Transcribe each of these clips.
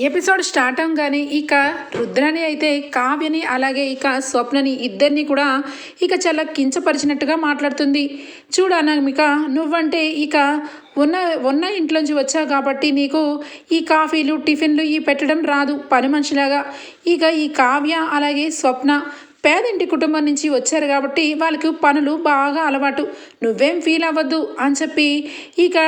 Episode start అవగానే ఇక రుద్రాని అయితే కావ్యని అలాగే ఇక స్వప్నని ఇద్దరిని కూడా ఇక చాలా కించపరిచినట్టుగా మాట్లాడుతుంది. చూడు అనామిక నువ్వంటే ఇక ఉన్న ఉన్న ఇంట్లోంచి వచ్చావు కాబట్టి నీకు ఈ కాఫీలు టిఫిన్లు ఈ పెట్టడం రాదు పని మనిషిలాగా. ఇక ఈ కావ్య అలాగే స్వప్న పేదింటి కుటుంబం నుంచి వచ్చారు కాబట్టి వాళ్ళకి పనులు బాగా అలవాటు. నువ్వేం ఫీల్ అవ్వద్దు అని చెప్పి ఇక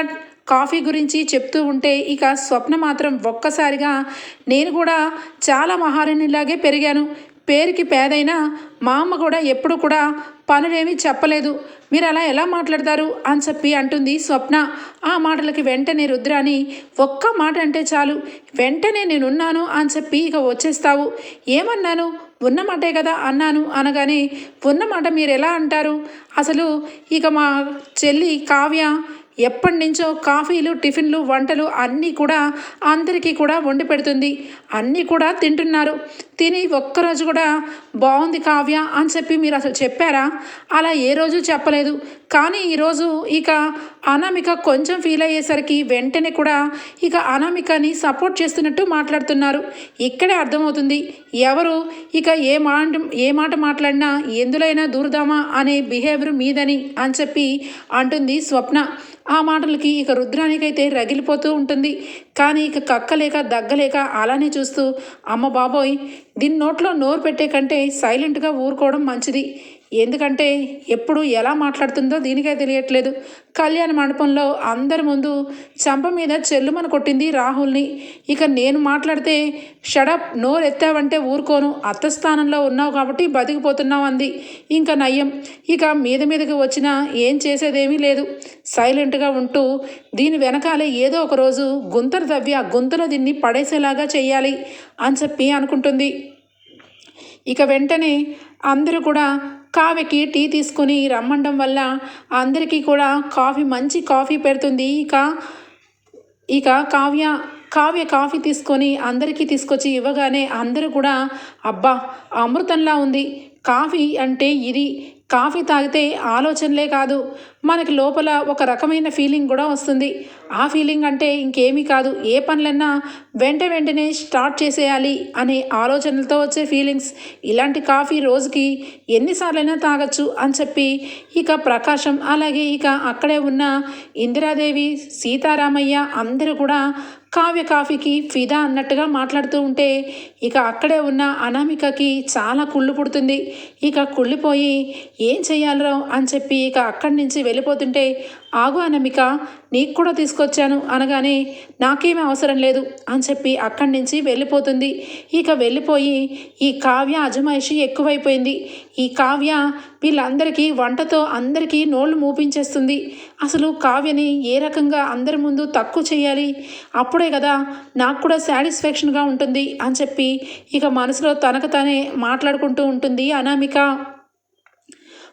కాఫీ గురించి చెప్తూ ఉంటే ఇక స్వప్న మాత్రం ఒక్కసారిగా నేను కూడా చాలా మహారాణిలాగే పెరిగాను. పేరుకి పేదైనా మా అమ్మ కూడా ఎప్పుడు కూడా పనులేమీ చెప్పలేదు. మీరు అలా ఎలా మాట్లాడతారు? అని చెప్పి అంటుంది స్వప్న. ఆ మాటలకి వెంటనే రుద్రాని ఒక్క మాట అంటే చాలు. వెంటనే నేనున్నాను అని చెప్పి ఇక వచ్చేస్తావు. ఏమన్నాను? ఉన్న మాటే కదా అన్నాను అనగానే ఉన్న మాట మీరు ఎలా అంటారు? అసలు ఇక మా చెల్లి కావ్య ఎప్పటి నుంచో కాఫీలు టిఫిన్లు వంటలు అన్నీ కూడా అందరికీ కూడా వండి పెడుతుంది. అన్నీ కూడా తింటున్నారు. తిని ఒక్కరోజు కూడా బాగుంది కావ్య అని చెప్పి మీరు అసలు చెప్పారా? అలా ఏ రోజు చెప్పలేదు. కానీ ఈరోజు ఇక అనామిక కొంచెం ఫీల్ అయ్యేసరికి వెంటనే కూడా ఇక అనామికని సపోర్ట్ చేస్తున్నట్టు మాట్లాడుతున్నారు. ఇక్కడే అర్థమవుతుంది. ఎవరు ఇక ఏ మాట ఏ మాట మాట్లాడినా ఎందులైనా దూరదామా అనే బిహేవియర్ మీదని అని చెప్పి అంటుంది స్వప్న. ఆ మాటలకి ఇక రుద్రానికైతే రగిలిపోతూ ఉంటుంది. కానీ ఇక కక్కలేక దగ్గలేక అలానే చూస్తూ అమ్మ బాబోయ్ దీని నోట్లో నోరు పెట్టే కంటే సైలెంట్గా ఊరుకోవడం మంచిది. ఎందుకంటే ఎప్పుడు ఎలా మాట్లాడుతుందో దీనికే తెలియట్లేదు. కళ్యాణ మండపంలో అందరి ముందు చంప మీద చెల్లుమని కొట్టింది రాహుల్ని. ఇక నేను మాట్లాడితే షడప్ నోరు ఎత్తావంటే ఊరుకోను. అత్త స్థానంలో ఉన్నావు కాబట్టి బతికిపోతున్నావు అంది. ఇంకా నయ్యం. ఇక మీద మీదకి వచ్చినా ఏం చేసేదేమీ లేదు. సైలెంట్గా ఉంటూ దీని వెనకాలే ఏదో ఒక రోజు గుంతలు తవ్వి ఆ గుంతలో దీన్ని పడేసేలాగా చేయాలి అని చెప్పి అనుకుంటుంది. ఇక వెంటనే అందరూ కూడా కావ్యకి టీ తీసుకొని రమ్మండం వల్ల అందరికీ కూడా కాఫీ మంచి కాఫీ పెడుతుంది. ఇక ఇక కావ్య కావ్య కాఫీ తీసుకొని అందరికీ తీసుకొచ్చి ఇవ్వగానే అందరూ కూడా అబ్బా అమృతంలా ఉంది. కాఫీ అంటే ఇది. కాఫీ తాగితే ఆలోచనలే కాదు. మనకి లోపల ఒక రకమైన ఫీలింగ్ కూడా వస్తుంది. ఆ ఫీలింగ్ అంటే ఇంకేమీ కాదు. ఏ పనులన్నా వెంట వెంటనే స్టార్ట్ చేసేయాలి అనే ఆలోచనలతో వచ్చే ఫీలింగ్స్. ఇలాంటి కాఫీ రోజుకి ఎన్నిసార్లైనా తాగొచ్చు అని చెప్పి ఇక ప్రకాశం అలాగే ఇక అక్కడే ఉన్న ఇందిరాదేవి సీతారామయ్య అందరూ కూడా కావ్య కాఫీకి ఫిదా అన్నట్టుగా మాట్లాడుతూ ఉంటే ఇక అక్కడే ఉన్న అనామికకి చాలా కుళ్ళు పుడుతుంది. ఇక కుళ్ళిపోయి ఏం చెయ్యాలరో అని చెప్పి ఇక అక్కడి నుంచి వెళ్ళిపోతుంటే ఆగు అనామిక నీకు కూడా తీసుకొచ్చాను అనగానే నాకేమీ అవసరం లేదు అని చెప్పి అక్కడి నుంచి వెళ్ళిపోతుంది. ఇక వెళ్ళిపోయి ఈ కావ్య అజమాయిషి ఎక్కువైపోయింది. ఈ కావ్య వీళ్ళందరికీ వంటతో అందరికీ నోళ్ళు మూపించేస్తుంది. అసలు కావ్యని ఏ రకంగా అందరి ముందు తక్కువ చేయాలి? అప్పుడే కదా నాకు కూడా సాటిస్ఫాక్షన్గా ఉంటుంది అని చెప్పి ఇక మనసులో తనకు తనే మాట్లాడుకుంటూ ఉంటుంది అనామిక.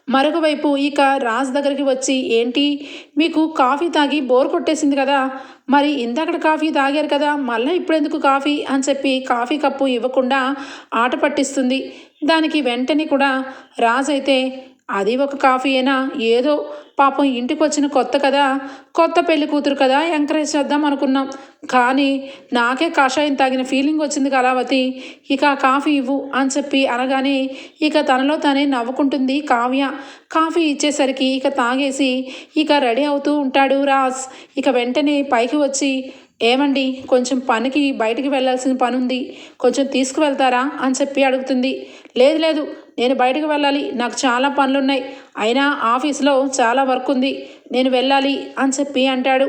మరొక వైపు ఇక రాజ్ దగ్గరికి వచ్చి ఏంటి? మీకు కాఫీ తాగి బోర్ కొట్టేసింది కదా. మరి ఇందాకడ కాఫీ తాగారు కదా. మళ్ళీ ఇప్పుడెందుకు కాఫీ? అని చెప్పి కాఫీ కప్పు ఇవ్వకుండా ఆట పట్టిస్తుంది. దానికి వెంటనే కూడా రాజ్ అయితే అది ఒక కాఫీయేనా? ఏదో. పాపం ఇంటికి వచ్చిన కొత్త కదా? కొత్త పెళ్ళి కూతురు కదా? ఎంకరేజ్ చేద్దాం అనుకున్నాం. కానీ నాకే కషాయం తాగిన ఫీలింగ్ వచ్చింది కళావతి. ఇక కాఫీ ఇవ్వు అని చెప్పి అనగానే ఇక తనలో తనే నవ్వుకుంటుంది కావ్య. కాఫీ ఇచ్చేసరికి ఇక తాగేసి ఇక రెడీ అవుతూ ఉంటాడు రాజ్. ఇక వెంటనే పైకి వచ్చి ఏమండి కొంచెం పనికి బయటికి వెళ్ళాల్సిన పని ఉంది కొంచెం తీసుకువెళ్తారా? అని చెప్పి అడుగుతుంది. లేదు లేదు. నేను బయటకు వెళ్ళాలి. నాకు చాలా పనులున్నాయి. అయినా ఆఫీస్లో చాలా వర్క్ ఉంది. నేను వెళ్ళాలి అని చెప్పి అంటాడు.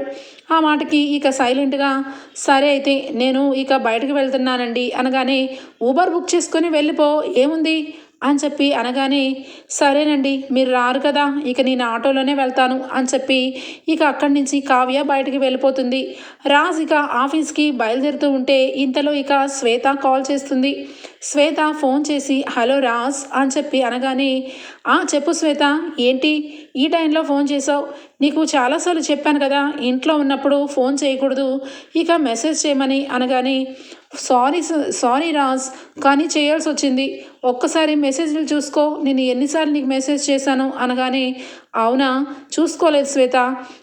ఆ మాటకి ఇక సైలెంట్గా సరే అయితే నేను ఇక బయటకు వెళ్తున్నానండి అనగానే ఊబర్ బుక్ చేసుకొని వెళ్ళిపో. ఏముంది? అని చెప్పి అనగానే సరేనండి మీరు రారు కదా. ఇక నేను ఆటోలోనే వెళ్తాను అని చెప్పి ఇక అక్కడి నుంచి కావ్య బయటికి వెళ్ళిపోతుంది. రాజ్ ఇక ఆఫీస్కి బయలుదేరుతూ ఉంటే ఇంతలో ఇక శ్వేత కాల్ చేస్తుంది. శ్వేత ఫోన్ చేసి హలో రాజ్ అని చెప్పి అనగానే "ఆ, చెప్పు శ్వేత ఏంటి? ఈ టైంలో ఫోన్ చేసావు? నీకు చాలాసార్లు చెప్పాను కదా ఇంట్లో ఉన్నప్పుడు ఫోన్ చేయకూడదు ఇక మెసేజ్ చేయమని అనగానే సారీ స- సారీ రాజ్ కానీ చేయాల్సి వచ్చింది. ఒక్కసారి మెసేజ్లు చూసుకో నేను ఎన్నిసార్లు నీకు మెసేజ్ చేశాను అనగానే అవునా? చూసుకోలేదు శ్వేత.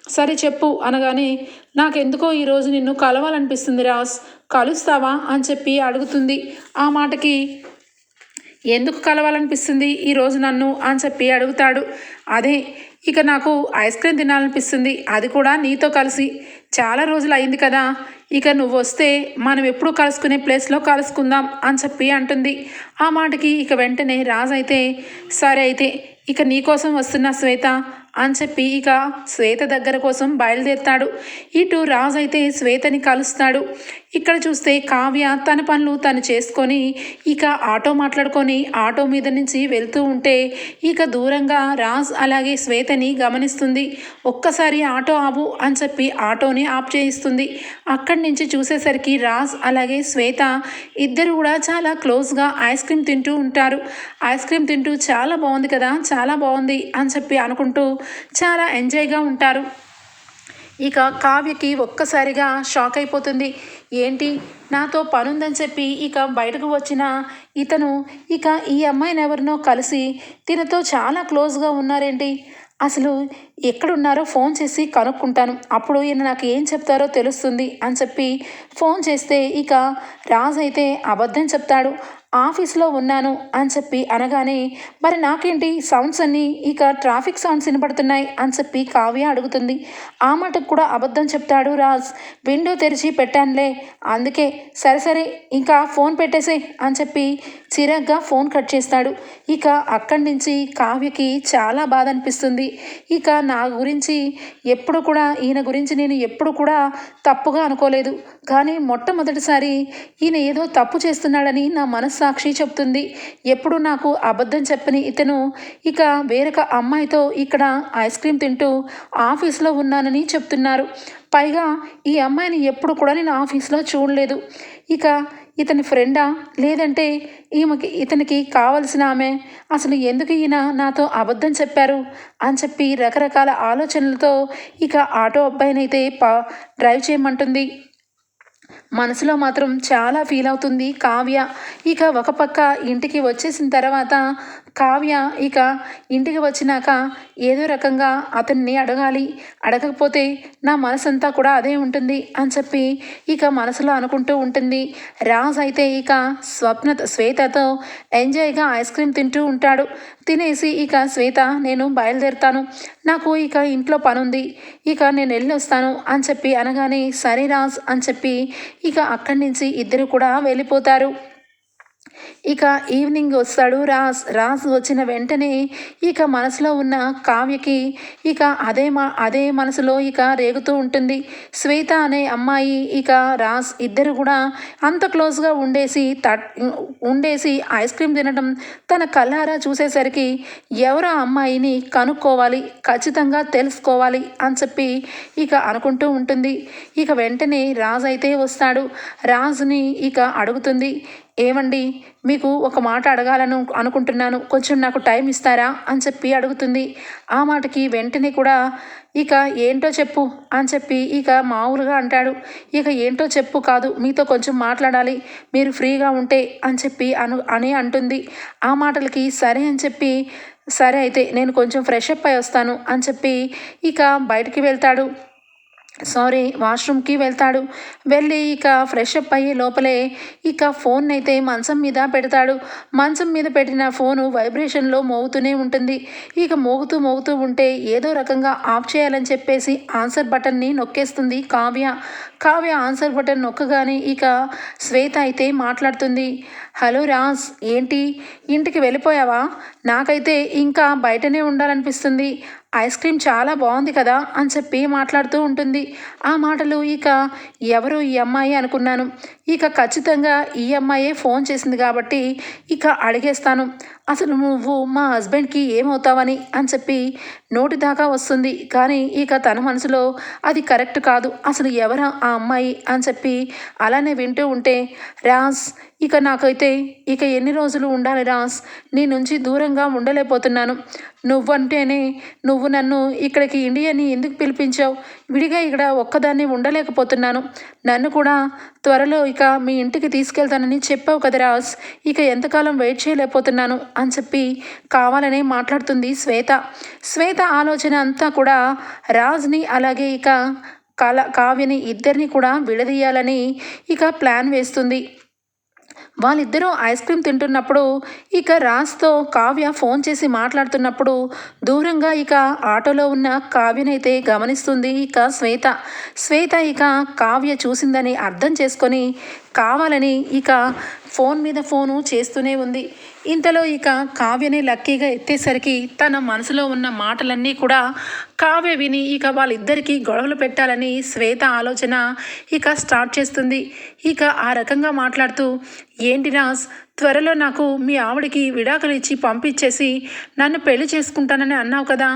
సరే చెప్పు అనగానే నాకెందుకో ఈరోజు నిన్ను కలవాలనిపిస్తుంది రాజ్ కలుస్తావా? అని చెప్పి అడుగుతుంది. ఆ మాటకి ఎందుకు కలవాలనిపిస్తుంది ఈరోజు నన్ను? అని చెప్పి అడుగుతాడు. అదే ఇక నాకు ఐస్ క్రీమ్ తినాలనిపిస్తుంది. అది కూడా నీతో కలిసి. చాలా రోజులు అయింది కదా. ఇక నువ్వు వస్తే మనం ఎప్పుడు కలుసుకునే ప్లేస్లో కలుసుకుందాం అని చెప్పి అంటుంది. ఆ మాటకి ఇక వెంటనే రాజు అయితే సరే అయితే ఇక నీకోసం వస్తున్న శ్వేత. అని చెప్పి ఇక శ్వేత దగ్గర కోసం బయలుదేరుతాడు. ఇటు రాజు అయితే శ్వేతని కలుస్తాడు. ఇక్కడ చూస్తే కావ్య తన పనులు తను చేసుకొని ఇక ఆటో మాట్లాడుకొని ఆటో మీద నుంచి వెళ్తూ ఉంటే ఇక దూరంగా రాజ్ అలాగే శ్వేతని గమనిస్తుంది. ఒక్కసారి ఆటో ఆపు అని చెప్పి ఆటోని ఆప్ చేయిస్తుంది. అక్కడి నుంచి చూసేసరికి రాజ్ అలాగే శ్వేత ఇద్దరు కూడా చాలా క్లోజ్గా ఐస్ క్రీమ్ తింటూ ఉంటారు. ఐస్ క్రీమ్ తింటూ చాలా బాగుంది కదా చాలా బాగుంది అని చెప్పి అనుకుంటూ చాలా ఎంజాయ్గా ఉంటారు. ఇక కావ్యకి ఒక్కసారిగా షాక్ అయిపోతుంది. ఏంటి? నాతో పనుందని చెప్పి ఇక బయటకు వచ్చిన ఇతను ఇక ఈ అమ్మాయిని ఎవరినో కలిసి తినతో చాలా క్లోజ్గా ఉన్నారేంటి? అసలు ఎక్కడున్నారో ఫోన్ చేసి కనుక్కుంటాను. అప్పుడు ఈయన నాకు ఏం చెప్తారో తెలుస్తుంది అని చెప్పి ఫోన్ చేస్తే ఇక రాజ్ అయితే అబద్ధం చెప్తాడు. ఆఫీస్లో ఉన్నాను అని చెప్పి అనగానే మరి నాకేంటి? సౌండ్స్ అన్నీ ఇక ట్రాఫిక్ సౌండ్స్ వినపడుతున్నాయి అని చెప్పి కావ్య అడుగుతుంది. ఆ మాటకు కూడా అబద్ధం చెప్తాడు రాజ్. విండో తెరిచి పెట్టానులే. అందుకే సరే సరే ఇంకా ఫోన్ పెట్టేసే అని చెప్పి చిరాగ్గా ఫోన్ కట్ చేస్తాడు. ఇక అక్కడి నుంచి కావ్యకి చాలా బాధ అనిపిస్తుంది. ఇక నా గురించి ఎప్పుడు కూడా ఈయన గురించి నేను ఎప్పుడు కూడా తప్పుగా అనుకోలేదు. కానీ మొట్టమొదటిసారి ఈయన ఏదో తప్పు చేస్తున్నాడని నా మనస్సాక్షి చెప్తుంది. ఎప్పుడు నాకు అబద్ధం చెప్పని ఇతను ఇక వేరొక అమ్మాయితో ఇక్కడ ఐస్ క్రీమ్ తింటూ ఆఫీస్లో ఉన్నానని చెప్తున్నారు. పైగా ఈ అమ్మాయిని ఎప్పుడు కూడా నేను ఆఫీస్లో చూడలేదు. ఇక ఇతని ఫ్రెండా? లేదంటే ఈమెకి ఇతనికి కావలసిన ఆమె? అసలు ఎందుకు ఈయన నాతో అబద్ధం చెప్పారు? అని చెప్పి రకరకాల ఆలోచనలతో ఇక ఆటో అబ్బాయినైతే పా డ్రైవ్ చేయమంటుంది. మనసులో మాత్రం చాలా ఫీల్ అవుతుంది. కావ్య ఇక ఒక పక్క ఇంటికి వచ్చేసిన తర్వాత కావ్య ఇక ఇంటికి వచ్చినాక ఏదో రకంగా అతన్ని అడగాలి. అడగకపోతే నా మనసంతా కూడా అదే ఉంటుంది అని చెప్పి ఇక మనసులో అనుకుంటూ ఉంటుంది. రాజ్ అయితే ఇక స్వప్న శ్వేతతో ఎంజాయ్గా ఐస్ క్రీమ్ తింటూ ఉంటాడు. తినేసి ఇక శ్వేత నేను బయలుదేరుతాను. నాకు ఇక ఇంట్లో పనుంది. ఇక నేను వెళ్ళి వస్తాను అని చెప్పి అనగానే సరే రాజ్ అని చెప్పి ఇక అక్కడి నుంచి ఇద్దరు కూడా వెళ్ళిపోతారు. ఇక ఈవినింగ్ వస్తాడు రాజ్ రాజ్ వచ్చిన వెంటనే ఇక మనసులో ఉన్న కావ్యకి ఇక అదే మా అదే మనసులో ఇక రేగుతూ ఉంటుంది. శ్వేత అనే అమ్మాయి ఇక రాజ్ ఇద్దరు కూడా అంత క్లోజ్గా ఉండేసి తట్ ఉండేసి ఐస్ క్రీమ్ తినడం తన కళ్ళారా చూసేసరికి ఎవరో అమ్మాయిని కనుక్కోవాలి ఖచ్చితంగా తెలుసుకోవాలి అని చెప్పి ఇక అనుకుంటూ ఉంటుంది. ఇక వెంటనే రాజ్ అయితే వస్తాడు. రాజుని ఇక అడుగుతుంది. ఏమండి? మీకు ఒక మాట అడగాలను అనుకుంటున్నాను. కొంచెం నాకు టైం ఇస్తారా? అని చెప్పి అడుగుతుంది. ఆ మాటకి వెంటనే కూడా ఇక ఏంటో చెప్పు అని చెప్పి ఇక మామూలుగా అంటాడు. ఇక ఏంటో చెప్పు కాదు మీతో కొంచెం మాట్లాడాలి. మీరు ఫ్రీగా ఉంటే అని చెప్పి అను అని అంటుంది. ఆ మాటలకి సరే అని చెప్పి సరే అయితే నేను కొంచెం ఫ్రెష్ అప్ అయి వస్తాను అని చెప్పి ఇక బయటికి వెళ్తాడు. సారీ వాష్రూమ్కి వెళ్తాడు. వెళ్ళి ఇక ఫ్రెష్ అప్ అయ్యే లోపలే ఇక ఫోన్ అయితే మంచం మీద పెడతాడు. మంచం మీద పెట్టిన ఫోను వైబ్రేషన్లో మోగుతూనే ఉంటుంది. ఇక మోగుతూ మోగుతూ ఉంటే ఏదో రకంగా ఆఫ్ చేయాలని చెప్పేసి ఆన్సర్ బటన్ని నొక్కేస్తుంది కావ్య. కావ్య ఆన్సర్ బటన్ నొక్కగానే ఇక శ్వేత అయితే మాట్లాడుతుంది. హలో రాజ్ ఏంటి? ఇంటికి వెళ్ళిపోయావా? నాకైతే ఇంకా బయటనే ఉండాలనిపిస్తుంది. ఐస్ క్రీమ్ చాలా బాగుంది కదా అని చెప్పి మాట్లాడుతూ ఉంటుంది. ఆ మాటలు ఇక ఎవరు ఈ అమ్మాయి అనుకున్నాను. ఇక ఖచ్చితంగా ఈ అమ్మాయే ఫోన్ చేసింది కాబట్టి ఇక అడిగేస్తాను. అసలు నువ్వు మా హస్బెండ్కి ఏమవుతావని అని చెప్పి నోటి దాకా వస్తుంది. కానీ ఇక తన మనసులో అది కరెక్ట్ కాదు. అసలు ఎవరా ఆ అమ్మాయి అని చెప్పి అలానే వింటూ ఉంటే రాజ్ ఇక నాకైతే ఇక ఎన్ని రోజులు ఉండాలి రాస్ నీ నుంచి దూరంగా ఉండలేకపోతున్నాను. నువ్వంటేనే నువ్వు నన్ను ఇక్కడికి ఇండియాని ఎందుకు పిలిపించావు? విడిగా ఇక్కడ ఒక్కదాన్ని ఉండలేకపోతున్నాను. నన్ను కూడా త్వరలో ఇక మీ ఇంటికి తీసుకెళ్తానని చెప్పావు కదా రాస్ ఇక ఎంతకాలం వెయిట్ చేయలేకపోతున్నాను అని చెప్పి కావాలనే మాట్లాడుతుంది శ్వేత. శ్వేత ఆలోచన అంతా కూడా రాజ్ని అలాగే ఇక కళ కావ్యని ఇద్దరిని కూడా విడదీయాలని ఇక ప్లాన్ వేస్తుంది. వాళ్ళిద్దరూ ఐస్ క్రీమ్ తింటున్నప్పుడు ఇక రాజ్తో కావ్య ఫోన్ చేసి మాట్లాడుతున్నప్పుడు దూరంగా ఇక ఆటోలో ఉన్న కావ్యనైతే గమనిస్తుంది ఇక శ్వేత. శ్వేత ఇక కావ్య చూసిందని అర్థం చేసుకొని కావాలని ఇక ఫోన్ మీద ఫోను చేస్తూనే ఉంది. ఇంతలో ఇక కావ్యని లక్కీగా ఎత్తేసరికి తన మనసులో ఉన్న మాటలన్నీ కూడా కావ్య విని ఇక వాళ్ళిద్దరికీ గొడవలు పెట్టాలని శ్వేత ఆలోచన ఇక స్టార్ట్ చేస్తుంది. ఇక ఆ రకంగా మాట్లాడుతూ ఏంటి రాజ్ త్వరలో నాకు మీ ఆవిడకి విడాకులు ఇచ్చి పంపించేసి నన్ను పెళ్ళి చేసుకుంటానని అన్నావు కదా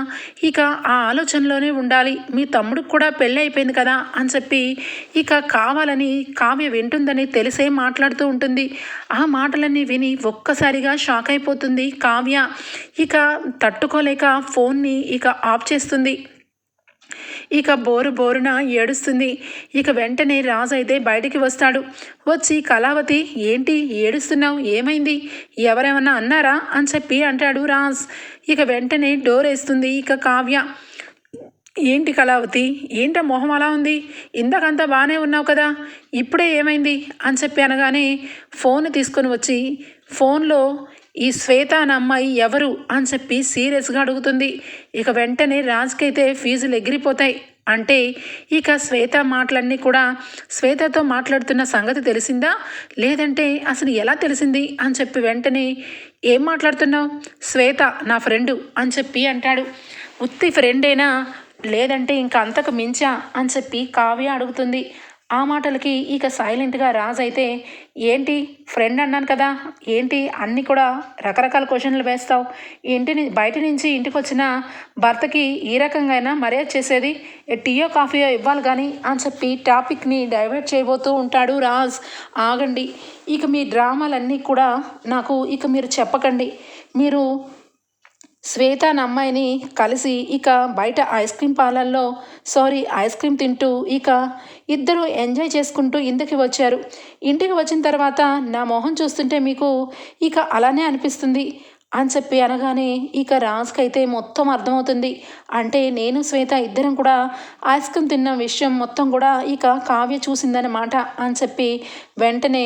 ఇక ఆ ఆలోచనలోనే ఉండాలి. మీ తమ్ముడికి కూడా పెళ్ళి అయిపోయింది కదా అని చెప్పి ఇక కావాలని కావ్య వింటుందని తెలిసే మాట్లాడుతూ ఉంటుంది. ఆ మాటలన్నీ విని ఒక్కసారిగా షాక్ అయిపోతుంది కావ్య. ఇక తట్టుకోలేక ఫోన్ని ఇక ఆఫ్ చేస్తుంది. ఇక బోరు బోరున ఏడుస్తుంది. ఇక వెంటనే రాజు అయితే బయటికి వస్తాడు. వచ్చి కళావతి ఏంటి? ఏడుస్తున్నావు? ఏమైంది? ఎవరేమన్నా అన్నారా? అని చెప్పి అంటాడు రాజ్. ఇక వెంటనే డోర్ వేస్తుంది ఇక కావ్య. ఏంటి కళావతి? ఏంట మొహం అలా ఉంది? ఇందాకంతా బాగానే ఉన్నావు కదా? ఇప్పుడే ఏమైంది? అని చెప్పి అనగానే ఫోన్ తీసుకొని వచ్చి ఫోన్లో ఈ శ్వేత అనే అమ్మాయి ఎవరు అని చెప్పి సీరియస్గా అడుగుతుంది. ఇక వెంటనే రాజ్కైతే ఫీజులు ఎగిరిపోతాయి. అంటే ఇక శ్వేత మాటలన్నీ కూడా శ్వేతతో మాట్లాడుతున్న సంగతి తెలిసిందా? లేదంటే అసలు ఎలా తెలిసింది? అని చెప్పి వెంటనే ఏం మాట్లాడుతున్నావు? శ్వేత నా ఫ్రెండు అని చెప్పి అంటాడు. ఉత్తి ఫ్రెండేనా? లేదంటే ఇంకా అంతకు మించా? అని చెప్పి కావ్య అడుగుతుంది. ఆ మాటలకి ఇక సైలెంట్గా రాజ్ అయితే ఏంటి? ఫ్రెండ్ అన్నాను కదా ఏంటి? అన్నీ కూడా రకరకాల క్వశ్చన్లు వేస్తావు. ఇంటిని బయట నుంచి ఇంటికి వచ్చిన భర్తకి ఈ రకంగా మర్యాద చేసేది? టీయో కాఫీయో ఇవ్వాలి కానీ అని చెప్పి టాపిక్ని డైవర్ట్ చేయబోతూ ఉంటాడు రాజ్. ఆగండి. ఇక మీ డ్రామాలన్నీ కూడా నాకు ఇక మీరు చెప్పకండి. మీరు శ్వేత అమ్మాయిని కలిసి ఇక బయట ఐస్ క్రీమ్ పార్లర్లో సారీ ఐస్ క్రీమ్ తింటూ ఇక ఇద్దరు ఎంజాయ్ చేసుకుంటూ ఇంటికి వచ్చారు. ఇంటికి వచ్చిన తర్వాత నా మొహం చూస్తుంటే మీకు ఇక అలానే అనిపిస్తుంది అని చెప్పి అనగానే ఇక రాజ్కి అయితే మొత్తం అర్థమవుతుంది. అంటే నేను శ్వేత ఇద్దరం కూడా ఐస్ క్రీమ్ తిన్న విషయం మొత్తం కూడా ఇక కావ్య చూసిందన్నమాట అని చెప్పి వెంటనే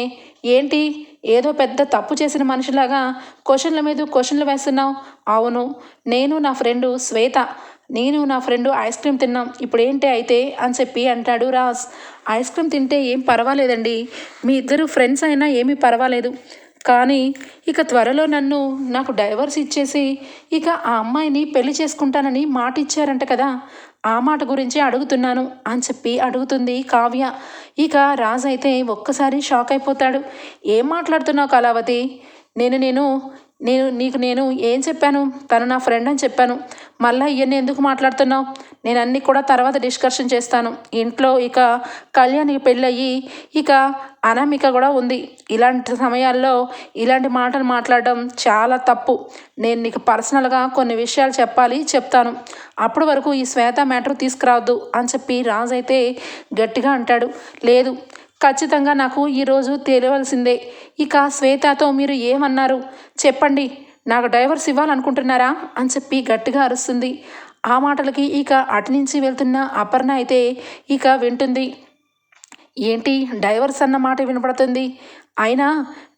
ఏంటి? ఏదో పెద్ద తప్పు చేసిన మనిషిలాగా క్వశ్చన్ల మీద క్వశ్చన్లు వేస్తున్నావు. అవును నేను నా ఫ్రెండు శ్వేత. నేను నా ఫ్రెండు ఐస్ క్రీమ్ తిన్నాం. ఇప్పుడు ఏంటి అయితే అని చెప్పి అంటాడు రాజ్. ఐస్ క్రీమ్ తింటే ఏం పర్వాలేదండి. మీ ఇద్దరు ఫ్రెండ్స్ అయినా ఏమీ పర్వాలేదు. కానీ ఇక త్వరలో నన్ను నాకు డైవర్స్ ఇచ్చేసి ఇక ఆ అమ్మాయిని పెళ్ళి చేసుకుంటానని మాట ఇచ్చారంట కదా. ఆ మాట గురించి అడుగుతున్నాను అని చెప్పి అడుగుతుంది కావ్య. ఇక రాజు అయితే ఒక్కసారి షాక్ అయిపోతాడు. ఏం మాట్లాడుతున్నావు కళావతి? నేను నేను నేను నీకు నేను ఏం చెప్పాను? తను నా ఫ్రెండ్ అని చెప్పాను. మళ్ళీ ఇవన్నీ ఎందుకు మాట్లాడుతున్నావు? నేను అన్నీ కూడా తర్వాత డిస్కషన్ చేస్తాను. ఇంట్లో ఇక కళ్యాణికి పెళ్ళయ్యి ఇక అనామిక కూడా ఉంది. ఇలాంటి సమయాల్లో ఇలాంటి మాటలు మాట్లాడడం చాలా తప్పు. నేను నీకు పర్సనల్గా కొన్ని విషయాలు చెప్పాలి చెప్తాను. అప్పటి వరకు ఈ శ్వేత మ్యాటర్ తీసుకురావద్దు అని చెప్పి రాజు అయితే గట్టిగా అంటాడు. లేదు ఖచ్చితంగా నాకు ఈరోజు తెలియవలసిందే ఇక శ్వేతతో మీరు ఏమన్నారు? చెప్పండి. నాకు డైవర్స్ ఇవ్వాలనుకుంటున్నారా? అని చెప్పి గట్టిగా అరుస్తుంది. ఆ మాటలకి ఇక అటు నుంచి వెళ్తున్న అపర్ణ అయితే ఇక వింటుంది. ఏంటి? డైవర్స్ అన్న మాట వినపడుతుంది. అయినా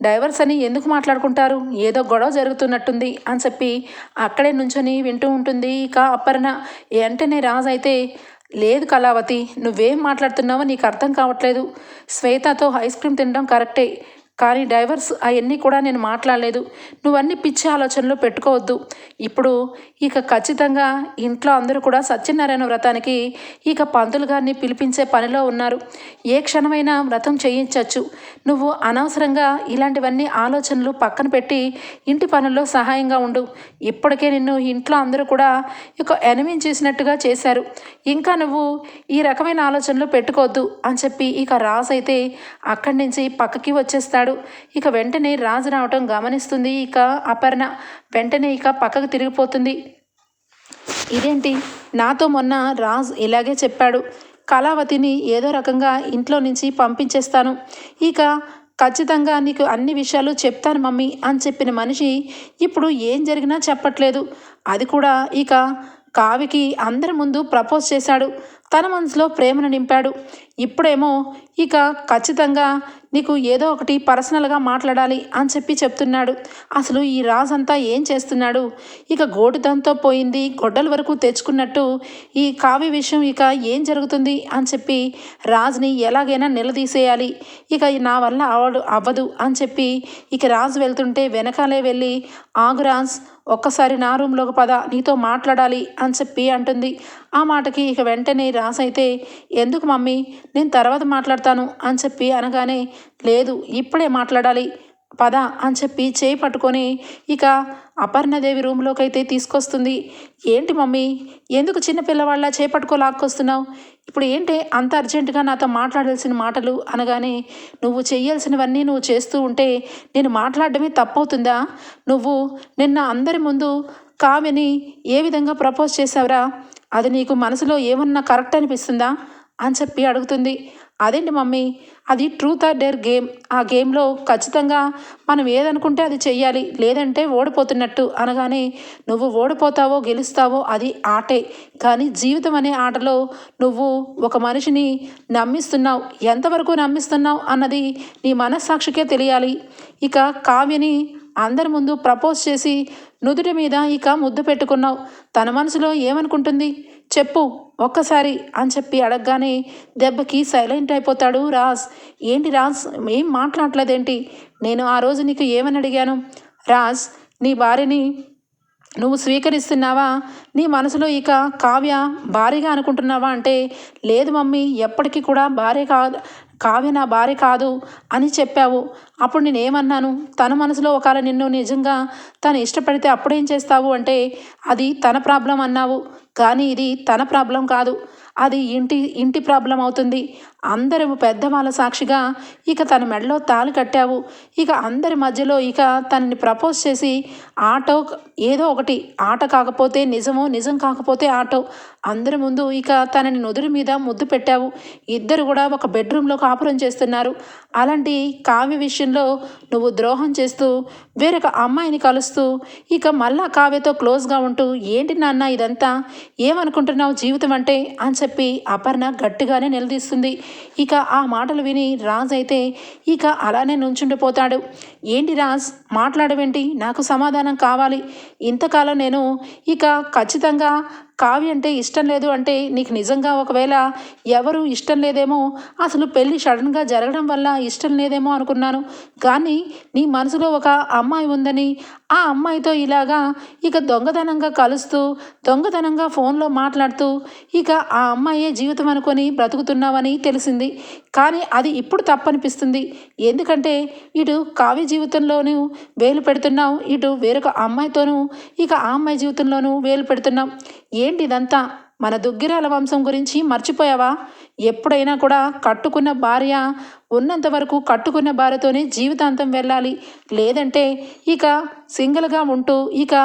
డైవర్స్ అని ఎందుకు మాట్లాడుకుంటారు? ఏదో గొడవ జరుగుతున్నట్టుంది అని చెప్పి అక్కడే నుంచొని వింటూ ఉంటుంది ఇక అపర్ణ. వెంటనే రాజు అయితే లేదు కళావతి నువ్వేం మాట్లాడుతున్నావో నీకు అర్థం కావట్లేదు. శ్వేతతో ఐస్ క్రీమ్ తినడం కరెక్టే. కానీ డైవర్స్ అవన్నీ కూడా నేను మాట్లాడలేదు. నువ్వన్నీ పిచ్చి ఆలోచనలు పెట్టుకోవద్దు. ఇప్పుడు ఇక ఖచ్చితంగా ఇంట్లో అందరూ కూడా సత్యనారాయణ వ్రతానికి ఇక పంతులు గారిని పిలిపించే పనిలో ఉన్నారు. ఏ క్షణమైనా వ్రతం చేయించవచ్చు నువ్వు అనవసరంగా ఇలాంటివన్నీ ఆలోచనలు పక్కన పెట్టి ఇంటి పనుల్లో సహాయంగా ఉండు. ఇప్పటికే నిన్ను ఇంట్లో అందరూ కూడా ఇక ఎనిమిది చేసినట్టుగా చేశారు. ఇంకా నువ్వు ఈ రకమైన ఆలోచనలు పెట్టుకోవద్దు అని చెప్పి ఇక రాస్ అయితే అక్కడి నుంచి పక్కకి వచ్చేస్తాడు. వస్తాడు ఇక వెంటనే రాజు రావటం గమనిస్తుంది. ఇక అపర్ణ వెంటనే ఇక పక్కకు తిరిగిపోతుంది. ఇదేంటి? నాతో మొన్న రాజ్ ఇలాగే చెప్పాడు. కళావతిని ఏదో రకంగా ఇంట్లో నుంచి పంపించేస్తాను. ఇక ఖచ్చితంగా నీకు అన్ని విషయాలు చెప్తాను మమ్మీ అని చెప్పిన మనిషి ఇప్పుడు ఏం జరిగినా చెప్పట్లేదు. అది కూడా ఇక కావికి అందరి ముందు ప్రపోజ్ చేశాడు. తన మనసులో ప్రేమను నింపాడు. ఇప్పుడేమో ఇక ఖచ్చితంగా నీకు ఏదో ఒకటి పర్సనల్గా మాట్లాడాలి అని చెప్పి చెప్తున్నాడు. అసలు ఈ రాజంతా ఏం చేస్తున్నాడు? ఇక గోటుదంతో పోయింది. గొడ్డల వరకు తెచ్చుకున్నట్టు ఈ కావ్య విషయం ఇక ఏం జరుగుతుంది అని చెప్పి రాజుని ఎలాగైనా నిలదీసేయాలి. ఇక నా వల్ల అవడు అవ్వదు అని చెప్పి ఇక రాజు వెళ్తుంటే వెనకాలే వెళ్ళి ఆగురాజ్ ఒక్కసారి నా రూమ్లోకి పద నీతో మాట్లాడాలి అని చెప్పి అంటుంది. ఆ మాటకి ఇక వెంటనే రాజ్ అయితే ఎందుకు మమ్మీ? నేను తర్వాత మాట్లాడతాను అని చెప్పి అనగానే లేదు ఇప్పుడే మాట్లాడాలి పద అని చెప్పి చేయి పట్టుకొని ఇక అపర్ణదేవి రూమ్లోకి అయితే తీసుకొస్తుంది. ఏంటి మమ్మీ? ఎందుకు చిన్నపిల్లవాళ్ళ చేపట్టుకో లాక్కొస్తున్నావు? ఇప్పుడు ఏంటి అంత అర్జెంటుగా నాతో మాట్లాడాల్సిన మాటలు? అనగానే నువ్వు చేయాల్సినవన్నీ నువ్వు చేస్తూ ఉంటే నేను మాట్లాడడమే తప్పవుతుందా? నువ్వు నిన్న అందరి ముందు కావ్యని ఏ విధంగా ప్రపోజ్ చేసావురా అది నీకు మనసులో ఏమన్నా కరెక్ట్ అనిపిస్తుందా అని చెప్పి అడుగుతుంది. అదేంటి మమ్మీ? అది ట్రూత్ ఆర్ డేర్ గేమ్. ఆ గేమ్లో ఖచ్చితంగా మనం ఏదనుకుంటే అది చెయ్యాలి. లేదంటే ఓడిపోతున్నట్టు అనగానే నువ్వు ఓడిపోతావో గెలుస్తావో అది ఆటే. కానీ జీవితం అనే ఆటలో నువ్వు ఒక మనిషిని నమ్మిస్తున్నావు. ఎంతవరకు నమ్మిస్తున్నావు అన్నది నీ మనస్సాక్షికే తెలియాలి. ఇక కావ్యని అందరి ముందు ప్రపోజ్ చేసి నుదుటి మీద ఇక ముద్దు పెట్టుకున్నావు. తన మనసులో ఏమనుకుంటుంది? చెప్పు ఒక్కసారి అని చెప్పి అడగగానే దెబ్బకి సైలెంట్ అయిపోతాడు రాజ్. ఏంటి రాజ్ ఏం మాట్లాడలేదేంటి నేను ఆ రోజు నీకు ఏమని అడిగాను? రాజ్ నీ భార్యని నువ్వు స్వీకరిస్తున్నావా? నీ మనసులో ఇక కావ్య భార్యగా అనుకుంటున్నావా అంటే లేదు మమ్మీ ఎప్పటికీ కూడా భార్య కాదు కావ్య నా భార్య కాదు అని చెప్పావు. అప్పుడు నేను ఏమన్నాను తన మనసులో ఒకవేళ నిన్ను నిజంగా తను ఇష్టపడితే అప్పుడేం చేస్తావు అంటే అది తన ప్రాబ్లం అన్నావు. కానీ ఇది తన ప్రాబ్లం కాదు. అది ఇంటి ఇంటి ప్రాబ్లం అవుతుంది. అందరము పెద్దవాళ్ళ సాక్షిగా ఇక తన మెడలో తాళి కట్టావు. ఇక అందరి మధ్యలో ఇక తనని ప్రపోజ్ చేసి ఆటో ఏదో ఒకటి ఆట కాకపోతే నిజమో నిజం కాకపోతే ఆటో. అందరి ముందు ఇక తనని నుదురు మీద ముద్దు పెట్టావు. ఇద్దరు కూడా ఒక బెడ్రూమ్లో కాపురం చేస్తున్నారు. అలాంటి కావ్య విషయంలో నువ్వు ద్రోహం చేస్తూ వేరొక అమ్మాయిని కలుస్తూ ఇక మళ్ళా కావ్యతో క్లోజ్గా ఉంటూ ఏంటి నాన్న ఇదంతా? ఏమనుకుంటున్నావు జీవితం అంటే? అని చెప్పి అపర్ణ గట్టిగానే నిలదీస్తుంది. ఇక ఆ మాటలు విని రాజ్ అయితే ఇక అలానే నుంచుండిపోతాడు. ఏంటి రాజ్? మాట్లాడవేంటి? నాకు సమాధానం కావాలి. ఇంతకాలం నేను ఇక ఖచ్చితంగా కావ్య అంటే ఇష్టం లేదు అంటే నీకు నిజంగా ఒకవేళ ఎవరు ఇష్టం లేదేమో అసలు పెళ్ళి సడన్గా జరగడం వల్ల ఇష్టం లేదేమో అనుకున్నాను. కానీ నీ మనసులో ఒక అమ్మాయి ఉందని ఆ అమ్మాయితో ఇలాగా ఇక దొంగతనంగా కలుస్తూ దొంగతనంగా ఫోన్లో మాట్లాడుతూ ఇక ఆ అమ్మాయే జీవితం అనుకొని బ్రతుకుతున్నావని తెలిసింది. కానీ అది ఇప్పుడు తప్పనిపిస్తుంది. ఎందుకంటే ఇటు కావ్య జీవితంలోనూ వేలు పెడుతున్నావు. ఇటు వేరొక అమ్మాయితోనూ ఇక ఆ అమ్మాయి జీవితంలోనూ వేలు పెడుతున్నావు ఏంటి ఇదంతా? మన దుగ్గిరాల వంశం గురించి మర్చిపోయావా? ఎప్పుడైనా కూడా కట్టుకున్న భార్య ఉన్నంత వరకు కట్టుకున్న భార్యతోనే జీవితాంతం వెళ్ళాలి. లేదంటే ఇక సింగిల్గా ఉంటూ ఇక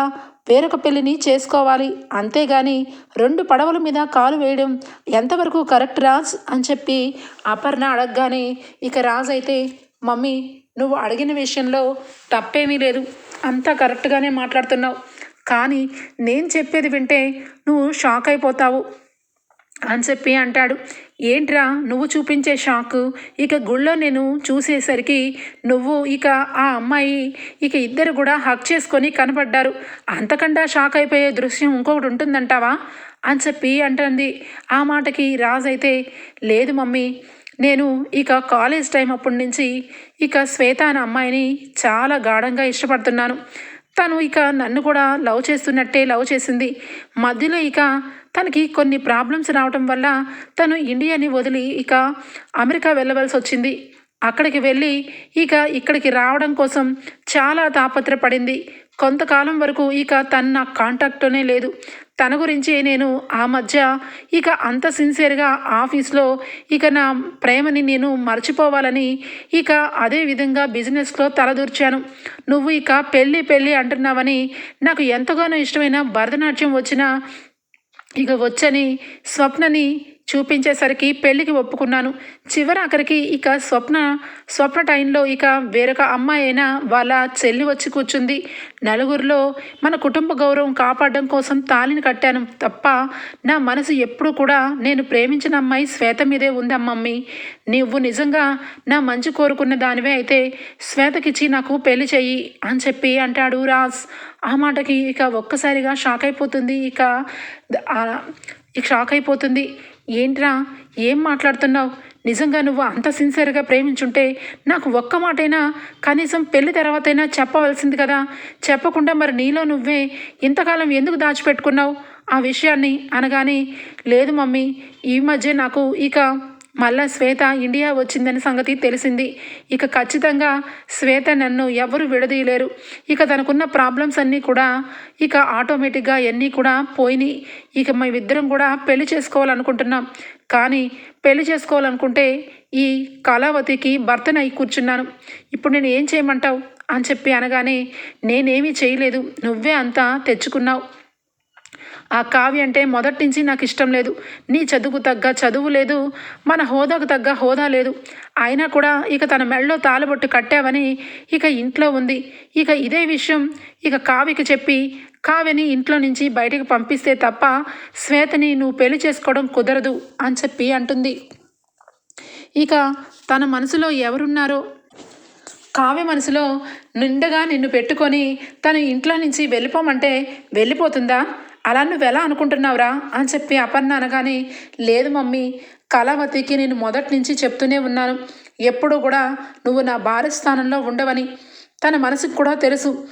వేరొక పెళ్ళిని చేసుకోవాలి. అంతేగాని రెండు పడవల మీద కాలు వేయడం ఎంతవరకు కరెక్ట్ రాజ్? అని చెప్పి అపర్ణ అడగగానే ఇక రాజ్ అయితే మమ్మీ నువ్వు అడిగిన విషయంలో తప్పేమీ లేదు. అంతా కరెక్ట్గానే మాట్లాడుతున్నావు. కానీ నేను చెప్పేది వింటే నువ్వు షాక్ అయిపోతావు అని చెప్పి అంటాడు. ఏంట్రా నువ్వు చూపించే షాక్ ఇక గుళ్ళో నేను చూసేసరికి నువ్వు ఇక ఆ అమ్మాయి ఇక ఇద్దరు కూడా హక్ చేసుకొని కనపడ్డారు. అంతకంటే షాక్ అయిపోయే దృశ్యం ఇంకొకటి ఉంటుందంటావా? అని చెప్పి అంటుంది. ఆ మాటకి రాజు అయితే లేదు మమ్మీ నేను ఇక కాలేజ్ టైం అప్పటి నుంచి ఇక శ్వేత అనే అమ్మాయిని చాలా గాఢంగా ఇష్టపడుతున్నాను. తను ఇక నన్ను కూడా లవ్ చేస్తున్నట్టే లవ్ చేసింది. మధ్యలో ఇక తనకి కొన్ని ప్రాబ్లమ్స్ రావటం వల్ల తను ఇండియాని వదిలి ఇక అమెరికా వెళ్ళవలసి వచ్చింది. అక్కడికి వెళ్ళి ఇక ఇక్కడికి రావడం కోసం చాలా తాపత్రపడింది. కొంతకాలం వరకు ఇక తను నా కాంటాక్ట్లోనే లేదు. తన గురించి నేను ఆ మధ్య ఇక అంత సిన్సియర్గా ఆఫీస్లో ఇక నా ప్రేమని నేను మర్చిపోవాలని ఇక అదే విధంగా బిజినెస్లో తలదూర్చాను. నువ్వు ఇక పెళ్ళి పెళ్ళి అంటున్నావని నాకు ఎంతగానో ఇష్టమైన భరతనాట్యం వచ్చిన ఇక వచ్చని స్వప్నని చూపించేసరికి పెళ్ళికి ఒప్పుకున్నాను. చివరి అక్కడికి ఇక స్వప్న స్వప్న టైంలో ఇక వేరొక అమ్మాయి అయినా వాళ్ళ చెల్లి వచ్చి కూర్చుంది. నలుగురిలో మన కుటుంబ గౌరవం కాపాడడం కోసం తాళిని కట్టాను తప్ప నా మనసు ఎప్పుడు కూడా నేను ప్రేమించిన అమ్మాయి శ్వేత మీదే ఉంది అమ్మమ్మీ. నువ్వు నిజంగా నా మంచి కోరుకున్న దానివే అయితే శ్వేతకిచ్చి నాకు పెళ్ళి చెయ్యి అని చెప్పి అంటాడు రాజ్. ఆ మాటకి ఇక ఒక్కసారిగా షాక్ అయిపోతుంది. ఇక షాక్ అయిపోతుంది. ఏంట్రా? ఏం మాట్లాడుతున్నావు? నిజంగా నువ్వు అంత సిన్సియర్గా ప్రేమించుంటే నాకు ఒక్క మాటైనా కనీసం పెళ్ళి తర్వాతైనా చెప్పవలసింది కదా? చెప్పకుండా మరి నీలో నువ్వే ఇంతకాలం ఎందుకు దాచిపెట్టుకున్నావు? ఆ విషయాన్ని అనగానే లేదు మమ్మీ ఈ మధ్య నాకు ఇక మళ్ళా శ్వేత ఇండియా వచ్చిందని సంగతి తెలిసింది. ఇక ఖచ్చితంగా శ్వేత నన్ను ఎవరు విడదీయలేరు. ఇక తనకున్న ప్రాబ్లమ్స్ అన్నీ కూడా ఇక ఆటోమేటిక్గా అన్నీ కూడా పోయినాయి. ఇక మేమిద్దరం కూడా పెళ్ళి చేసుకోవాలనుకుంటున్నాం. కానీ పెళ్ళి చేసుకోవాలనుకుంటే ఈ కళావతికి భర్తనై కూర్చున్నాను. ఇప్పుడు నేను ఏం చేయమంటావు? అని చెప్పి అనగానే నేనేమీ చేయలేదు. నువ్వే అంతా తెచ్చుకున్నావు. ఆ కావ్య అంటే మొదటి నుంచి నాకు ఇష్టం లేదు. నీ చదువుకు తగ్గ చదువు లేదు. మన హోదాకు తగ్గ హోదా లేదు. అయినా కూడా ఇక తన మెళ్ళలో తాళబొట్టు కట్టావని ఇక ఇంట్లో ఉంది. ఇక ఇదే విషయం ఇక కావ్యకి చెప్పి కావ్యని ఇంట్లో నుంచి బయటికి పంపిస్తే తప్ప శ్వేతని నువ్వు పెళ్ళి చేసుకోవడం కుదరదు అని చెప్పి అంటుంది. ఇక తన మనసులో ఎవరున్నారో? కావ్య మనసులో నిండుగా నిన్ను పెట్టుకొని తను ఇంట్లో నుంచి వెళ్ళిపోమంటే వెళ్ళిపోతుందా? అలా నువ్వు ఎలా అనుకుంటున్నావురా? అని చెప్పి అపర్ణ అనగానే లేదు మమ్మీ కళావతికి నేను మొదటి నుంచి చెప్తూనే ఉన్నాను. ఎప్పుడు కూడా నువ్వు నా భార్య స్థానంలో ఉండవని. తన మనసుకు కూడా తెలుసు.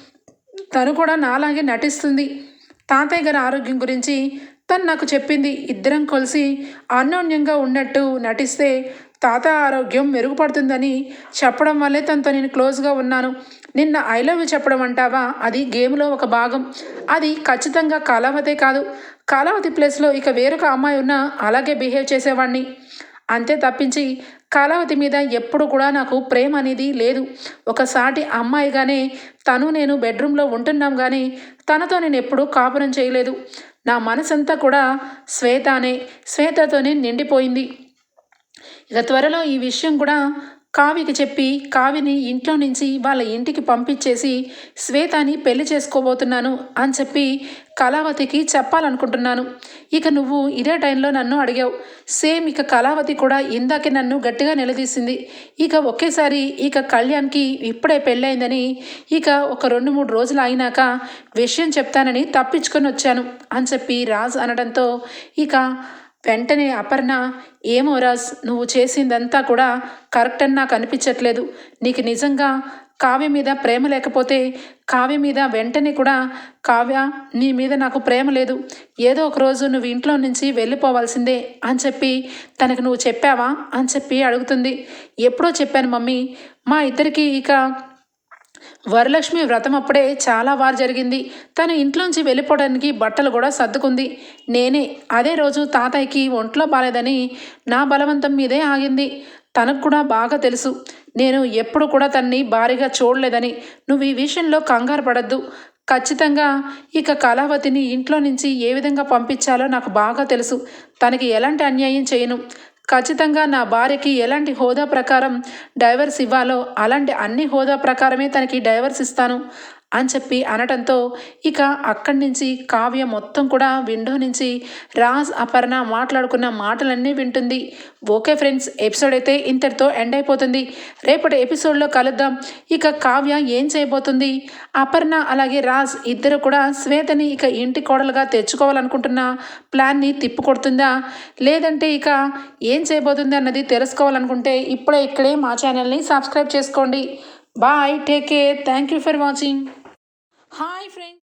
తను కూడా నాలాగే నటిస్తుంది. తాతయ్య గారి ఆరోగ్యం గురించి తను నాకు చెప్పింది. ఇద్దరం కలిసి అన్యోన్యంగా ఉన్నట్టు నటిస్తే తాత ఆరోగ్యం మెరుగుపడుతుందని చెప్పడం వల్లే తనతో నేను క్లోజ్గా ఉన్నాను. నిన్న ఐ లవ్ యూ చెప్పడం అంటావా? అది గేమ్లో ఒక భాగం. అది ఖచ్చితంగా కళావతే కాదు. కళావతి ప్లేస్లో ఇక వేరొక అమ్మాయి ఉన్నా అలాగే బిహేవ్ చేసేవాడిని అంతే తప్పించి కళావతి మీద ఎప్పుడు కూడా నాకు ప్రేమ అనేది లేదు. ఒకసాటి అమ్మాయిగానే తను నేను బెడ్రూమ్లో ఉంటున్నాం కానీ తనతో నేను ఎప్పుడూ కాపురం చేయలేదు. నా మనసంతా కూడా శ్వేతనే. శ్వేతతోనే నిండిపోయింది. ఇక త్వరలో ఈ విషయం కూడా కావికి చెప్పి కావిని ఇంట్లో నుంచి వాళ్ళ ఇంటికి పంపించేసి శ్వేతని పెళ్ళి చేసుకోబోతున్నాను అని చెప్పి కళావతికి చెప్పాలనుకుంటున్నాను. ఇక నువ్వు ఇదే టైంలో నన్ను అడిగావు. సేమ్ ఇక కళావతి కూడా ఇందాకే నన్ను గట్టిగా నిలదీసింది. ఇక ఒకేసారి ఇక కళ్యాణ్కి ఇప్పుడే పెళ్ళైందని ఇక ఒక రెండు మూడు రోజులు అయినాక విషయం చెప్తానని తప్పించుకొని వచ్చాను అని చెప్పి రాజ్ అనడంతో ఇక వెంటనే అపర్ణ ఏమో రాజ్ నువ్వు చేసిందంతా కూడా కరెక్ట్ అని నాకు అనిపించట్లేదు. నీకు నిజంగా కావ్య మీద ప్రేమ లేకపోతే కావ్య మీద వెంటనే కూడా కావ్య నీ మీద నాకు ప్రేమ లేదు. ఏదో ఒక రోజు నువ్వు ఇంట్లో నుంచి వెళ్ళిపోవాల్సిందే అని చెప్పి తనకు నువ్వు చెప్పావా? అని చెప్పి అడుగుతుంది. ఎప్పుడో చెప్పాను మమ్మీ. మా ఇద్దరికి ఇక వరలక్ష్మి వ్రతం అప్పుడే చాలా వారు జరిగింది. తను ఇంట్లోంచి వెళ్ళిపోవడానికి బట్టలు కూడా సర్దుకుంది. నేనే అదే రోజు తాతయ్యకి ఒంట్లో బాలేదని నా బలవంతం మీదే ఆగింది. తనకు కూడా బాగా తెలుసు. నేను ఎప్పుడు కూడా తన్ని భారీగా చూడలేదని. నువ్వు ఈ విషయంలో కంగారు పడద్దు. ఖచ్చితంగా ఇక కళావతిని ఇంట్లో నుంచి ఏ విధంగా పంపించాలో నాకు బాగా తెలుసు. తనకి ఎలాంటి అన్యాయం చేయను. ఖచ్చితంగా నా భార్యకి ఎలాంటి హోదా ప్రకారం డైవర్స్ ఇవ్వాలో అలాంటి అన్ని హోదా ప్రకారమే తనకి డైవర్స్ ఇస్తాను. అని చెప్పి అనటంతో ఇక అక్కడి నుంచి కావ్య మొత్తం కూడా విండో నుంచి రాజ్ అపర్ణ మాట్లాడుకున్న మాటలన్నీ వింటుంది. ఓకే ఫ్రెండ్స్ ఎపిసోడ్ అయితే ఇంతటితో ఎండ్ అయిపోతుంది. రేపటి ఎపిసోడ్లో కలుద్దాం. ఇక కావ్య ఏం చేయబోతుంది? అపర్ణ అలాగే రాజ్ ఇద్దరు కూడా శ్వేతని ఇక ఇంటి కోడలుగా తెచ్చుకోవాలనుకుంటున్న ప్లాన్ని తిప్పుకొడుతుందా? లేదంటే ఇక ఏం చేయబోతుంది అన్నది తెలుసుకోవాలనుకుంటే ఇప్పుడే ఇక్కడే మా ఛానల్ని సబ్స్క్రైబ్ చేసుకోండి. Bye take care. Thank you for watching. Hi friends